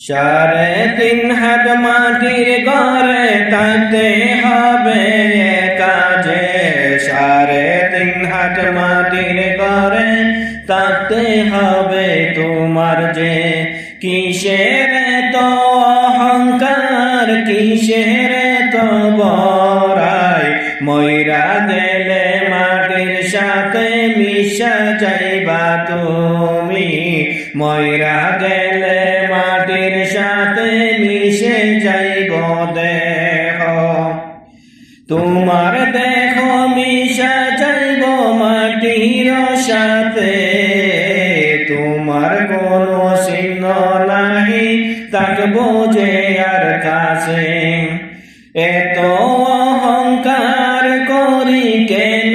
সাড়ে তিন হাত মাটির ঘরে থাকতে হবে কাজে। সারে তিন হাত মাটির ঘরে থাকতে হবে তোমার যে। কিসের তো অহংকার, কিসের তো বড়াই? ময়রা গেলে ময়রা গেলে মাটির সাথে মিশে যাইব দেহ। তোমার দেহ মিশা যাইব মাটির সাথে। তোমার কোনো চিহ্ন নাহি থাকব যে আর কাছে। এত অহংকার করি কেন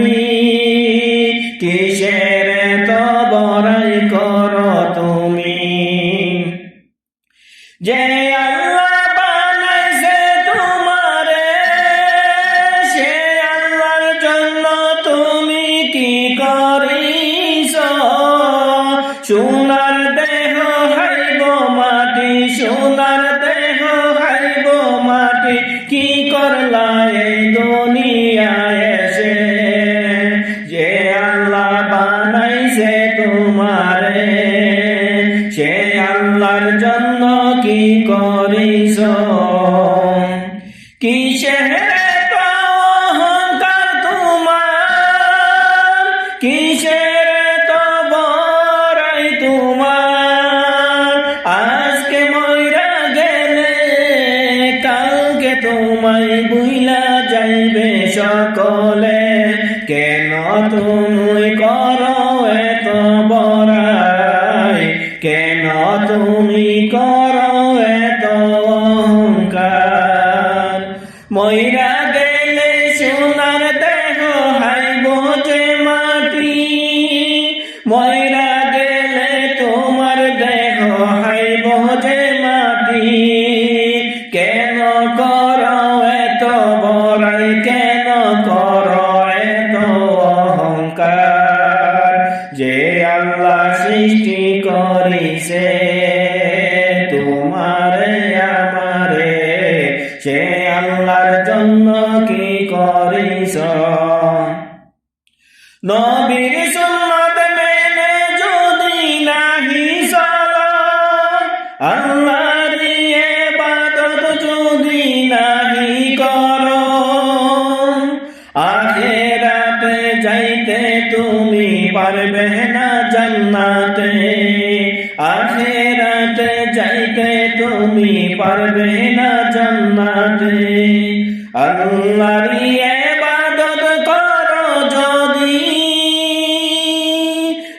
যে আল্লাহ বানাইছে তোমারে, সে আল্লাহর জন্য তুমি কি করিস সোনার দেহ হাইব মাটি সোনার দেহ হাইব মাটি, কি করলা এই দুনিয়ায় এসে? যে আল্লাহ বানাইছে তোমারে, সে আল্লাহর জন্য কি করিস কিসের অহংকার গেলে তোমায় বুইলা যাইবে সকলে। কেন তুমি করো এত বড়াই? কেন তুমি করো আল্লাহর জন্য কি করিস? নবীর সুন্নত মেনে যদি নাহি চলো, আল্লাহর ইবাদত যদি নাহি করো, আখেরাতে যাইতে তুমি পারবে না জান্নাতে, আখেরাতে যাইতে তুমি পারবে না জান্নাতে। আল্লাহর ইবাদত করো যদি।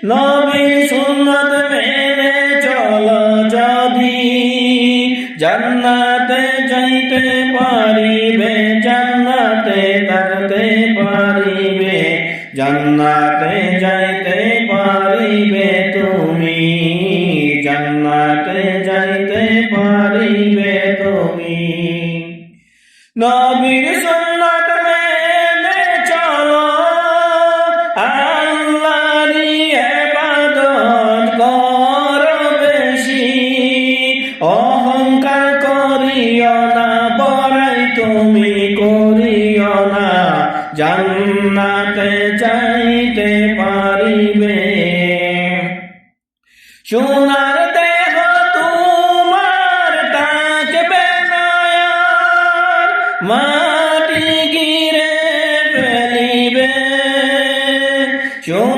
নবীর সুন্নত মেনে চলো যদি। জান্নাতে যাইতে পারিবে, জান্নাতে থাকতে পারিবে। জান্নাতে কাছে যাইতে পারিবে তুমি। নবীর সুন্নত মেনে চলো আল্লাহরি ইবাদত করো বেশি। অহংকার করিও না পরাই তুমি করিও না, জান্নাতে যাইতে পারিবে। সোনার yo